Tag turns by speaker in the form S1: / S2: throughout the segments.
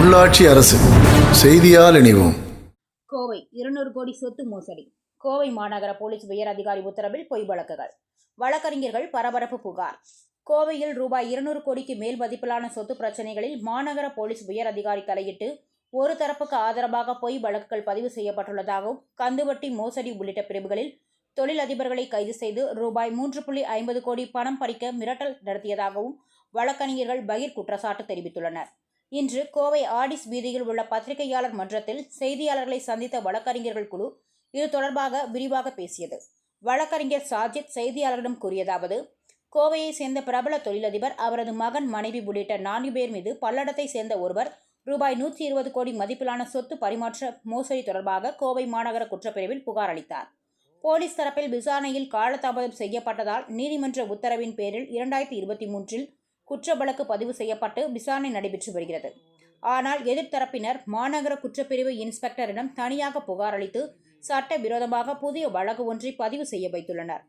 S1: உள்ளாட்சி அரசு. செய்தியால் இணைவோம்.
S2: கோவை இருநூறு கோடி சொத்து மோசடி. கோவை மாநகர போலீஸ் உயர் அதிகாரி உத்தரவில் பொய் வழக்குகள். வழக்கறிஞர்கள் பரபரப்பு புகார். கோவையில் ரூபாய் இருநூறு கோடிக்கு மேல் மதிப்பிலான சொத்து பிரச்சனைகளில் மாநகர போலீஸ் உயர் அதிகாரி தலையிட்டு ஒரு தரப்புக்கு ஆதரவாக பொய் வழக்குகள் பதிவு செய்யப்பட்டுள்ளதாகவும் கந்துவட்டி மோசடி உள்ளிட்ட பிரிவுகளில் தொழிலதிபர்களை கைது செய்து ரூபாய் மூன்று புள்ளி ஐம்பது கோடி பணம் பறிக்க மிரட்டல் நடத்தியதாகவும் வழக்கறிஞர்கள் பகிர் குற்றச்சாட்டு தெரிவித்துள்ளனர். இன்று கோவை ஆடிஸ் வீதியில் உள்ள பத்திரிகையாளர் மன்றத்தில் செய்தியாளர்களை சந்தித்த வழக்கறிஞர்கள் குழு இது தொடர்பாக விரிவாக பேசியது. வழக்கறிஞர் சாஜித் செய்தியாளர்களிடம் கூறியதாவது கோவையை சேர்ந்த பிரபல தொழிலதிபர் அவரது மகன் மனைவி உள்ளிட்ட நான்கு பேர் மீது பல்லடத்தை சேர்ந்த ஒருவர் ரூபாய் நூற்றி இருபது கோடி மதிப்பிலான சொத்து பரிமாற்ற மோசடி தொடர்பாக கோவை மாநகர குற்றப்பிரிவில் புகார் அளித்தார். போலீஸ் தரப்பில் விசாரணையில் காலதாமதம் செய்யப்பட்டதால் நீதிமன்ற உத்தரவின் பேரில் இரண்டாயிரத்தி இருபத்தி மூன்றில் குற்ற வழக்கு பதிவு செய்யப்பட்டு விசாரணை நடைபெற்று வருகிறது. ஆனால் எதிர்த்தரப்பினர் மாநகர குற்றப்பிரிவு இன்ஸ்பெக்டரிடம் தனியாக புகார் அளித்து சட்ட விரோதமாக புதிய வழக்கு ஒன்றை பதிவு செய்ய வைத்துள்ளனர்.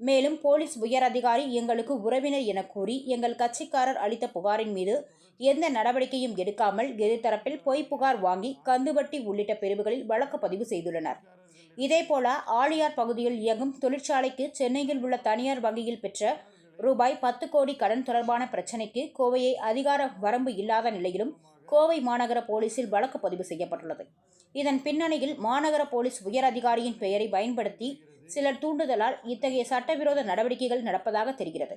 S2: மேலும் போலீஸ் உயர் அதிகாரி எங்களுக்கு உறவினர் என கூறி எங்கள் கட்சிக்காரர் அளித்த புகாரின் மீது எந்த நடவடிக்கையும் எடுக்காமல் எதிர்த்தரப்பில் பொய் புகார் வாங்கி கந்துவட்டி உள்ளிட்ட பிரிவுகளில் வழக்கு பதிவு செய்துள்ளனர். இதேபோல ஆழியார் பகுதியில் இயங்கும் தொழிற்சாலைக்கு சென்னையில் உள்ள தனியார் வங்கியில் பெற்ற ரூபாய் பத்து கோடி கடன் தொடர்பான பிரச்சினைக்கு கோவையை அதிகார வரம்பு இல்லாத நிலையிலும் கோவை மாநகர போலீசில் வழக்கு பதிவு செய்யப்பட்டுள்ளது. இதன் பின்னணியில் மாநகர போலீஸ் உயர் அதிகாரியின் பெயரை பயன்படுத்தி சிலர் தூண்டுதலால் இத்தகைய சட்டவிரோத நடவடிக்கைகள் நடப்பதாக தெரிகிறது.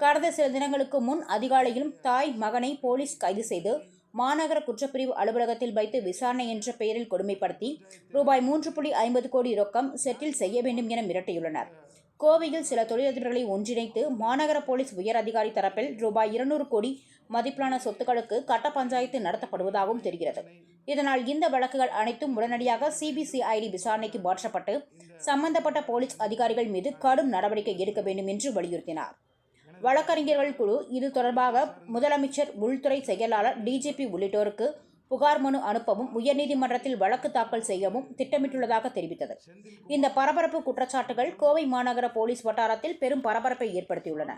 S2: கடந்த சில தினங்களுக்கு முன் அதிகாலையிலும் தாய் மகனை போலீஸ் கைது செய்து மாநகர குற்றப்பிரிவு அலுவலகத்தில் வைத்து விசாரணை என்ற பெயரில் கொடுமைப்படுத்தி ரூபாய் மூன்று புள்ளி ஐம்பது கோடி ரொக்கம் செட்டில் செய்ய வேண்டும் என மிரட்டியுள்ளனர். கோவையில் சில தொழிலதிபர்களை ஒன்றிணைத்து மாநகர போலீஸ் உயர் அதிகாரி தரப்பில் ரூபாய் இருநூறு கோடி மதிப்பிலான சொத்துக்களுக்கு கட்ட பஞ்சாயத்து நடத்தப்படுவதாகவும் தெரிகிறது. இதனால் இந்த வழக்குகள் அனைத்தும் உடனடியாக சிபிசிஐடி விசாரணைக்கு மாற்றப்பட்டு சம்பந்தப்பட்ட போலீஸ் அதிகாரிகள் மீது கடும் நடவடிக்கை எடுக்க வேண்டும் என்று வலியுறுத்தினார். வழக்கறிஞர்கள் குழு இது தொடர்பாக முதலமைச்சர் உள்துறை செயலாளர் டிஜிபி உள்ளிட்டோருக்கு புகார் மனு அனுப்பவும் உயர்நீதிமன்றத்தில் வழக்கு தாக்கல் செய்யவும் திட்டமிட்டுள்ளதாக தெரிவித்தது. இந்த பரபரப்பு குற்றச்சாட்டுகள் கோவை மாநகர போலீஸ் வட்டாரத்தில் பெரும் பரபரப்பை ஏற்படுத்தியுள்ளன.